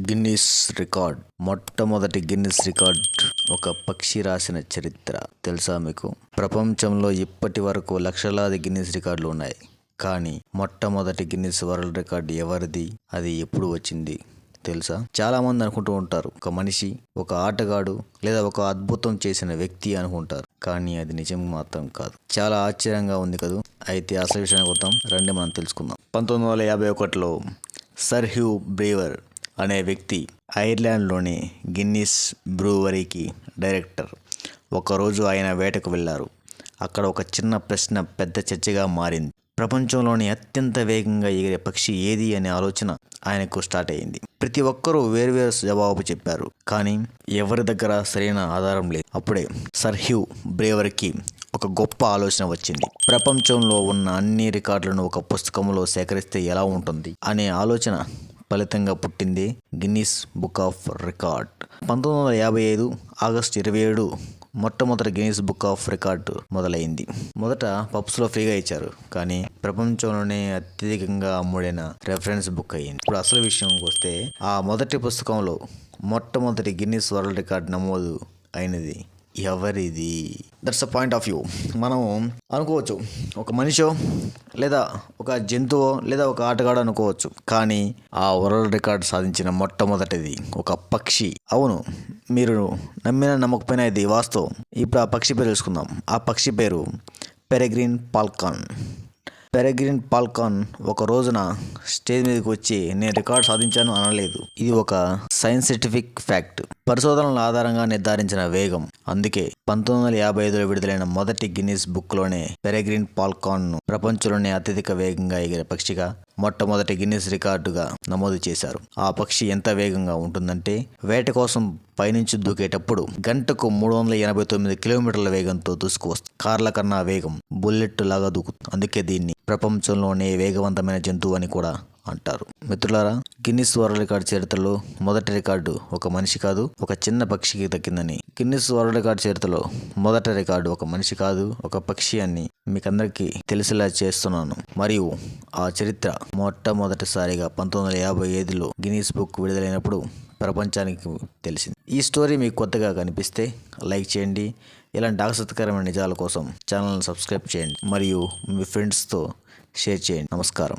Guinness record మొట్టమొదటి Guinness record ఒక పక్షి రాసిన చరిత్ర. తెలుసా మీకు? ప్రపంచంలో ఇప్పటి వరకు లక్షలాది గిన్నిస్ రికార్డులు ఉన్నాయి. కానీ మొట్టమొదటి గిన్నిస్ వరల్డ్ రికార్డ్ ఎవరిది? అది ఎప్పుడు వచ్చింది? తెలుసా? చాలామంది అనుకుంటూ ఉంటారు. ఒక మనిషి ఒక ఆటగాడు లేదా ఒక అద్భుతం చేసిన వ్యక్తి అనుకుంటారు. కానీ అది నిజం మాత్రం కాదు. చాలా ఆశ్చర్యంగా ఉంది కదా? అయితే అసలు విషయానికి వద్దాం. రండి మనం తెలుసుకుందాం. పంతొమ్మిది వందల యాభై ఒకటిలో సర్ హ్యూ బ్రేవర్ అనే వ్యక్తి ఐర్లాండ్లోని గిన్నిస్ బ్రూవరీకి డైరెక్టర్. ఒకరోజు ఆయన వేటకు వెళ్ళారు. అక్కడ ఒక చిన్న ప్రశ్న పెద్ద చర్చగా మారింది. ప్రపంచంలోని అత్యంత వేగంగా ఎగిరే పక్షి ఏది అనే ఆలోచన ఆయనకు స్టార్ట్ అయింది ప్రతి ఒక్కరూ వేరువేరు జవాబు చెప్పారు. కానీ ఎవరి దగ్గర సరైన ఆధారం లేదు. అప్పుడే సర్ హ్యూ బ్రేవర్కి ఒక గొప్ప ఆలోచన వచ్చింది. ప్రపంచంలో ఉన్న అన్ని రికార్డులను ఒక పుస్తకంలో సేకరిస్తే ఎలా ఉంటుంది అనే ఆలోచన ఫలితంగా పుట్టింది గిన్నిస్ బుక్ ఆఫ్ రికార్డ్. పంతొమ్మిది వందల యాభై ఐదు ఆగస్టు ఇరవై ఏడు మొట్టమొదటి గిన్నిస్ బుక్ ఆఫ్ రికార్డు మొదలైంది. మొదట పబ్స్లో ఫ్రీగా ఇచ్చారు కానీ ప్రపంచంలోనే అత్యధికంగా అమ్ముడైన రెఫరెన్స్ బుక్ అయ్యింది. ఇప్పుడు అసలు విషయంకి వస్తే ఆ మొదటి పుస్తకంలో మొట్టమొదటి గిన్నిస్ వరల్డ్ రికార్డ్ నమోదు అయినది ఎవరిది? That's a point of view మనం అనుకోవచ్చు ఒక మనిషో లేదా ఒక జంతువు లేదా ఒక ఆటగాడు అనుకోవచ్చు. కానీ ఆ వరల్డ్ రికార్డ్ సాధించిన మొట్టమొదటిది ఒక పక్షి. అవును మీరు నమ్మిన నమ్మకపోయినా ఇది వాస్తవం. ఇప్పుడు ఆ పక్షి పేరు తెలుసుకుందాం. ఆ పక్షి పేరు పెరగ్రీన్ పాల్కాన్. పెరగ్రీన్ పాల్కాన్ ఒక రోజున స్టేజ్ మీదకి వచ్చి నేను రికార్డ్ సాధించాను అనలేదు. ఇది ఒక సైంటిఫిక్ ఫ్యాక్ట్. పరిశోధనల ఆధారంగా నిర్ధారించిన వేగం. అందుకే పంతొమ్మిది వందల యాభై ఐదులో విడుదలైన మొదటి గిన్నిస్ బుక్లోనే పెరగ్రీన్ పాల్కాన్ను ప్రపంచంలోనే అత్యధిక వేగంగా ఎగిరే పక్షిగా మొట్టమొదటి గిన్నిస్ రికార్డుగా నమోదు చేశారు. ఆ పక్షి ఎంత వేగంగా ఉంటుందంటే వేట కోసం పైనుంచి దూకేటప్పుడు గంటకు మూడు వందల ఎనభై తొమ్మిది కిలోమీటర్ల వేగంతో దూసుకువస్తుంది కార్ల కన్నా వేగం బుల్లెట్ లాగా దూకుతుంది అందుకే దీన్ని ప్రపంచంలోనే వేగవంతమైన జంతువు అని కూడా అంటారు. మిత్రులారా గిన్నిస్ వరల్డ్ రికార్డ్ చరిత్రలో మొదటి రికార్డు ఒక మనిషి కాదు ఒక చిన్న పక్షికి దక్కిందని. గిన్నిస్ వరల్డ్ రికార్డ్ చరిత్రలో మొదటి రికార్డు ఒక మనిషి కాదు ఒక పక్షి అని మీకందరికీ తెలిసేలా చేస్తున్నాను. మరియు ఆ చరిత్ర మొట్టమొదటిసారిగా పంతొమ్మిది వందల యాభై ఐదులో గిన్నీస్ బుక్ విడుదలైనప్పుడు ప్రపంచానికి తెలిసింది. ఈ స్టోరీ మీకు కొత్తగా కనిపిస్తే లైక్ చేయండి. ఇలాంటి ఆసక్తికరమైన నిజాల కోసం ఛానల్ని సబ్స్క్రైబ్ చేయండి. మరియు మీ ఫ్రెండ్స్తో షేర్ చేయండి. నమస్కారం.